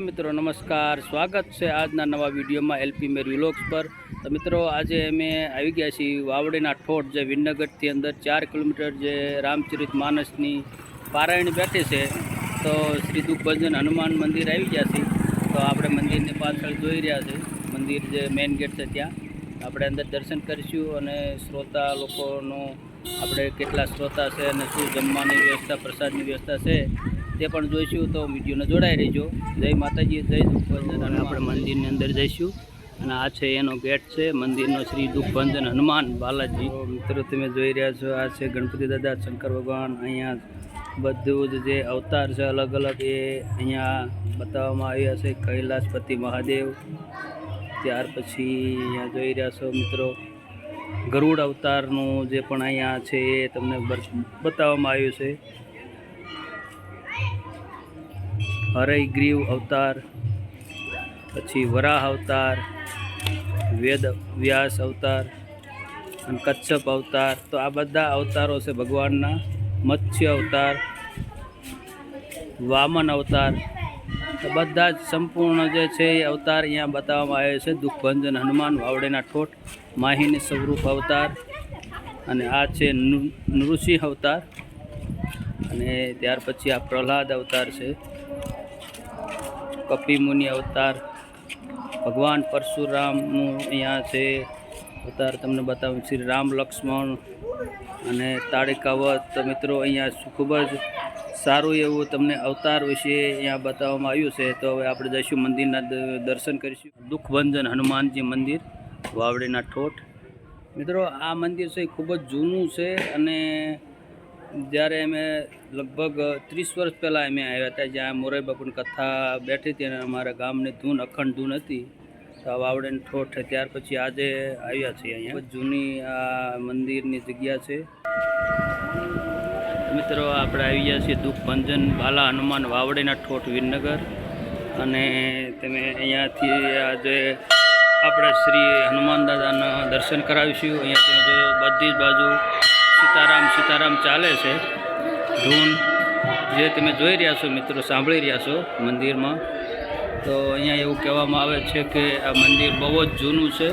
મિત્રો નમસ્કાર, સ્વાગત છે આજના નવા વિડીયોમાં એલપી મેરી વ્લોગ્સ પર. તો મિત્રો આજે અમે આવી ગયા છીએ વાવડીના ઠોઠ, જે વિનગરથી અંદર ચાર કિલોમીટર જે રામચરિત માનસની પારાયણ બેઠી છે. તો શ્રી દુઃખભંજન હનુમાન મંદિર આવી ગયા છે. તો આપણે મંદિરની પાછળ જોઈ રહ્યા છે. મંદિર જે મેઇન ગેટ છે ત્યાં. આપણે અંદર દર્શન કરીશું અને શ્રોતા લોકોનો આપણે કેટલા શ્રોતા છે અને શું જમવાની વ્યવસ્થા, પ્રસાદની વ્યવસ્થા છે તે પણ જોઈશું તો વિડીયોને જોડાઈ રહેજો. જય માતાજી જય દુઃખભંજન અને આપણે મંદિરની અંદર જઈશું અને આ છે એનો ગેટ છે મંદિરનો શ્રી દુઃખભંજન હનુમાન બાલાજી. મિત્રો તમે જોઈ રહ્યા છો આ છે ગણપતિ દાદા શંકર ભગવાન. અહીંયા બધું જ જે અવતાર છે અલગ અલગ એ અહીંયા બતાવવામાં આવ્યા છે. કૈલાસપતિ મહાદેવ. ત્યાર પછી અહીંયા જોઈ રહ્યા છો મિત્રો ગરુડ અવતારનું જે પણ અહીંયા છે એ તમને બતાવવામાં આવ્યું છે. હરયગ્રીવ અવતાર, પછી વરાહ અવતાર, વેદ વ્યાસ અવતાર અને કચ્છપ અવતાર. તો આ બધા અવતારો છે ભગવાનના. મત્સ્ય અવતાર, વામન અવતાર. તો બધા જ સંપૂર્ણ જે છે એ અવતાર અહીંયા બતાવવામાં આવે છે. દુઃખભંજન, હનુમાન, વાવડેના ઠોઠ, માહિની સ્વરૂપ અવતાર અને આ છે નૃ- નૃસિંહ અવતાર. અને ત્યાર પછી આ પ્રહલાદ અવતાર છે. કપિ મુનિ અવતાર. ભગવાન પરશુરામનું અહીંયા છે અવતાર તમને બતાવું, શ્રી રામ લક્ષ્મણ અને તાળીકાવત તો મિત્રો, અહીંયા ખૂબ જ સારું એવું તમને અવતાર વિશે અહીંયા બતાવવામાં આવ્યું છે. તો હવે આપણે જઈશું મંદિરના દર્શન કરીશું. દુઃખભંજન હનુમાનજી મંદિર, વાવડીના ઠોઠ. મિત્રો, આ મંદિર છે ખૂબ જ જૂનું છે અને જ્યારે અમે લગભગ ત્રીસ વર્ષ પહેલાં અમે આવ્યા હતા, જ્યાં મોરારી બાપુની કથા બેઠી હતી અને અમારા ગામની ધૂન, અખંડ ધૂન હતી, તો આ વાવડેન ઠોઠ ત્યાર પછી આજે આવ્યા છીએ અહીંયા. જૂની આ મંદિરની જગ્યા છે. મિત્રો, આપણે આવી ગયા છીએ દુઃખભંજન બાલા હનુમાન વાવડેના ઠોઠ વિરનગર. અને તમે અહીંયાથી આજે આપણે શ્રી હનુમાન દાદાના દર્શન કરાવીશું. અહીંયા બધી જ બાજુ સીતારામ સીતારામ ચાલે છે. ધૂન, જે તમે જોઈ રહ્યા છો મિત્રો, સાંભળી રહ્યા છો મંદિરમાં. તો અહીંયા એવું કહેવામાં આવે છે કે આ મંદિર બહુ જ જૂનું છે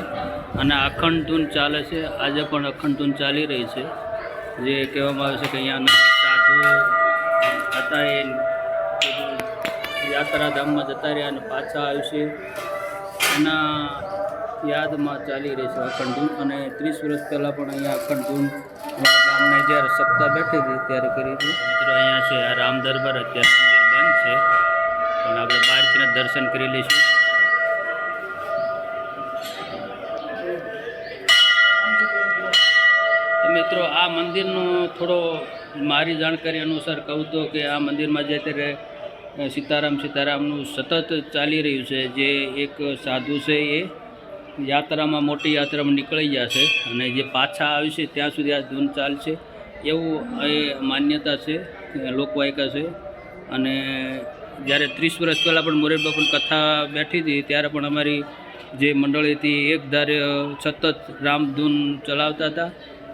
અને અખંડ ધૂન ચાલે છે. આજે પણ અખંડ ધૂન ચાલી રહી છે. જે કહેવામાં આવે છે કે અહીંયાના સાધુ હતા એ યાત્રાધામમાં જતા રહ્યા અને પાછા આવશે. એના યાદમાં ચાલી રહી છે અખંડ ધૂન અને ત્રીસ વર્ષ પહેલાં પણ અહીંયા અખંડ ધૂન અમારા ગામને જ્યારે સપ્તાહ બેઠી હતી ત્યારે કરી હતી. મિત્રો, અહીંયા છે, આ રામ દરબાર, અત્યારે મંદિર બંધ છે. પણ આપણે બહારથી દર્શન કરી લઈશું. મિત્રો, આ મંદિરનો થોડો મારી જાણકારી અનુસાર કહું તો કે આ મંદિરમાં જે અત્યારે સીતારામ સીતારામનું સતત ચાલી રહ્યું છે, જે એક સાધુ છે એ યાત્રામાં મોટી યાત્રામાં નીકળી જશે અને જે પાછા આવશે ત્યાં સુધી આ ધૂન ચાલશે એવું એ માન્યતા છે લોકવાયકા છે. અને જ્યારે ત્રીસ વર્ષ પહેલાં પણ મોરેલ બાપુની કથા બેઠી હતી, ત્યારે પણ અમારી જે મંડળી હતી એક ધારે સતત રામધૂન ચલાવતા હતા.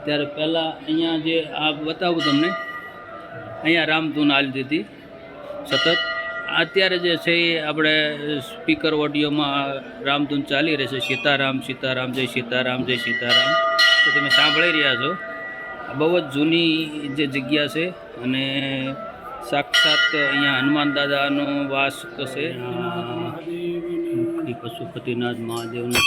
ત્યારે પહેલાં અહીંયા જે આ બતાવું તમને, અહીંયા રામધૂન હાલતી હતી સતત. અત્યારે જે છે એ આપણે સ્પીકર ઓડિયોમાં રામધૂન ચાલી રહેશે સીતારામ સીતારામ, જય સીતારામ જય સીતારામ. તો તમે સાંભળી રહ્યા છો. બહુ જ જૂની જે જગ્યા છે અને સાક્ષાત અહીંયા હનુમાન દાદાનો વાસ છે પશુપતિનાથ મહાદેવનો.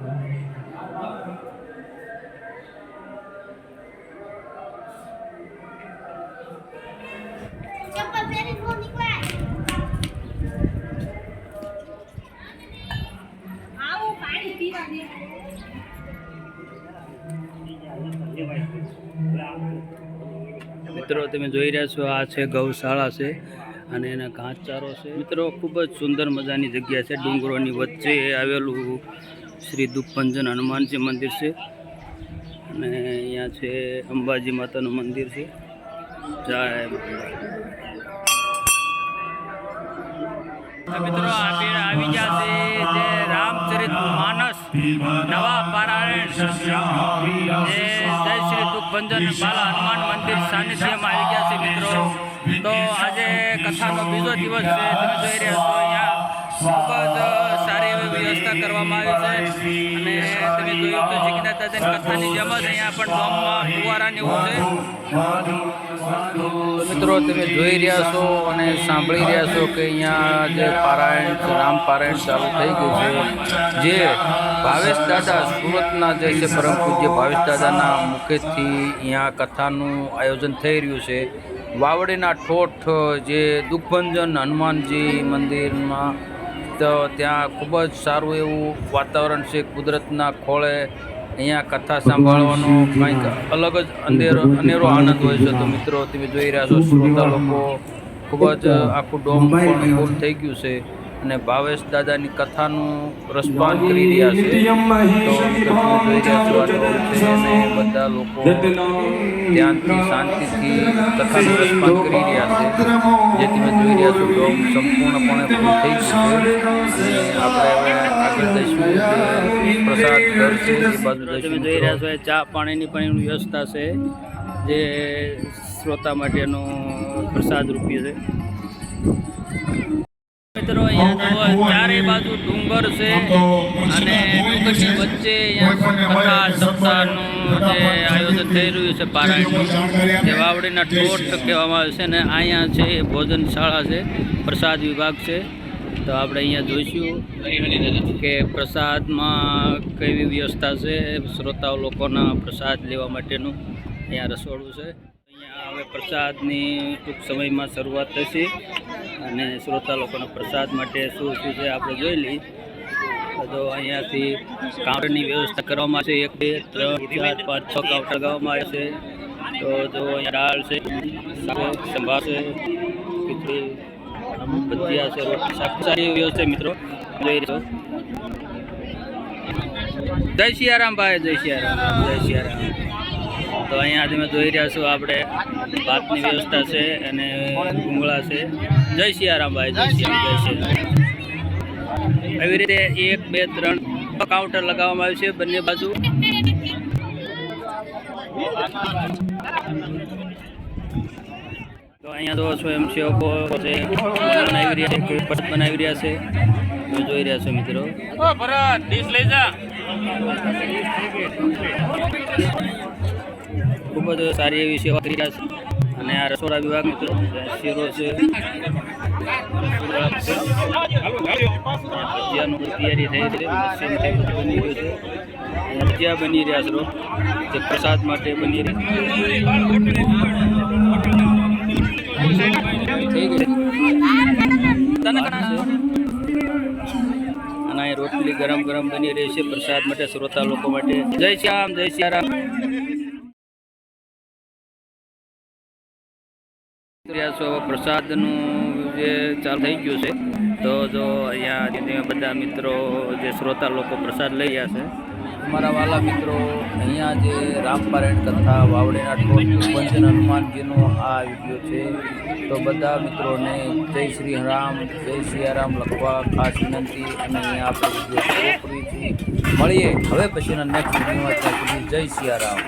Thank પહેરીને મિત્રો, તમે જોઈ રહ્યા છો, આ છે ગૌશાળા છે અને એના ઘાસચારો છે. મિત્રો, ખૂબ જ સુંદર મજાની જગ્યા છે ડુંગરોની વચ્ચે આવેલું શ્રી દુઃખભંજન હનુમાનજી મંદિર છે. અને અહીંયા છે અંબાજી માતાનું મંદિર છે. જય મિત્રો આપણે આવી છે જે રામચરિત માનસ નવા પારાયણ. જે જય શ્રી દુઃખભંજન બાલા હનુમાન મંદિર સાનિધ્યમાં આવી ગયા છે મિત્રો. તો આજે કથાનો બીજો દિવસ છે. તમે જોઈ રહ્યા છો અહીંયા ખૂબ જ સારી એવી વ્યવસ્થા કરવામાં આવી છે. અને તમે જોયું તો જગન્નાથ દાદાની કથાની જેમ જ અહીંયા પણ ડોમમાં ફુવારાને એવું છે. મિત્રો તમે જોઈ રહ્યા છો અને સાંભળી રહ્યા છો કે અહીંયા જે પારાયણ છે રામ પારાયણ ચાલુ થઈ ગયું છે. જે ભાવેશ દાદા સુરતના જે છે પરમ પૂજ્ય ભાવેશ દાદાના મુખેથી અહીંયા કથાનું આયોજન થઈ રહ્યું છે. વાવડીના ઠોઠ જે દુઃખભંજન હનુમાનજી મંદિરમાં તો ત્યાં ખૂબ જ સારું એવું વાતાવરણ છે કુદરતના ખોળે અહીંયા કથા સાંભળવાનો કંઈક અલગ જ અંધેરો અનેરો આનંદ હોય છે. તો મિત્રો તમે જોઈ રહ્યા છો શ્રોતા લોકો ખૂબ જ આખું ડોમ પણ થઈ ગયું છે. અને ભાવેશ દાદાની કથાનું રસપાન કરી રહ્યા છે. તો જોઈ રહ્યા બધા લોકો ધ્યાનથી શાંતિથી કથાનું રસપાન કરી રહ્યા છે. જેથી મેં જોઈ રહ્યા છું ડોમ સંપૂર્ણપણે ફૂલ થઈ ગયું છે. આપણે હવે આગળ જઈશું પ્રસાદ ઘર છે એ બાજુ જોઈ રહ્યા છો ચા પાણીની પણ એની વ્યવસ્થા છે જે શ્રોતા માટેનો પ્રસાદ રૂપી છે. ચારે બાજુ ડુંગર છે અને વચ્ચે કથા જે આયોજન થઈ રહ્યું છે, પારાયણનું. જે વાવડીના ઠોઠ કહેવામાં આવે છે ને, અહીંયા છે ભોજનશાળા છે, પ્રસાદ વિભાગ છે. તો આપણે અહીંયા જોઈશું કે પ્રસાદમાં કેવી વ્યવસ્થા છે, શ્રોતાઓ લોકોના પ્રસાદ લેવા માટેનું. અહીંયા રસોડું છે. અહીંયા હવે પ્રસાદની ટૂંક સમયમાં શરૂઆત થશે. અને શ્રોતા લોકોના પ્રસાદ માટે શું શું છે આપણે જોઈ લઈએ. તો અહીંયાથી કાઉન્ટરની વ્યવસ્થા કરવામાં છે. એક, બે, ત્રણ, ચાર, પાંચ, છ કાઉન્ટર લગાવવામાં આવે છે. તો જો અહીંયા દાળ છે સંભાર છે ખીચડી ભજીયા છે રોટી શાક સારી વ્યવસ્થા મિત્રો. જોઈ રહ્યો જય સિયારામ ભાઈ, જય સિયારામ જય સિયારામ. તો અહીંયા તમે જોઈ રહ્યા છો આપણે ભાતની વ્યવસ્થા છે અને ભૂંગળા છે. જય સિયારામભાઈ, જય સિયારામ જય સિયારામ. એવી રીતે એક, બે, ત્રણ કાઉન્ટર લગાવવામાં આવ્યું છે બંને બાજુ. તો અહીંયા તો સ્વયંસેવકો છે બનાવી રહ્યા છે પટ બનાવી રહ્યા છે. તમે જોઈ રહ્યા છો મિત્રો. ખૂબ જ સારી એવી સેવા કરી રહ્યા છે. અને આ રસોડા વિભાગ મિત્રો છે ભજીયાનું તૈયારી થઈ છે. ભજીયા બની રહ્યા છે જે પ્રસાદ માટે બની રહ્યા થઈ ગઈ અને રોટલી ગરમ ગરમ બની રહી છે. પ્રસાદ માટે શ્રોતા લોકો માટે. જય શ્યામ જય શ્યારામ પ્રસાદનું જે ચાલુ થઈ ગયું છે. તો જો અહીંયા ધીમે બધા મિત્રો, જે શ્રોતા લોકો પ્રસાદ લઈ ગયા છે, અમારા વાલા મિત્રો અહીંયા જે રામપારાયણ કથા, વાવડીના ઠોઠ પંચન હનુમાનજીનો આ વીડિયો છે. તો બધા મિત્રોને જય શ્રી રામ, જય સિયારામ લખવા ખાસ વિનંતી અને અહીંયા આપણે વીડિયો પૂરી મળીએ હવે પછીના નેક્સ્ટ વિડીયોમાં જય શ્રી સિયારામ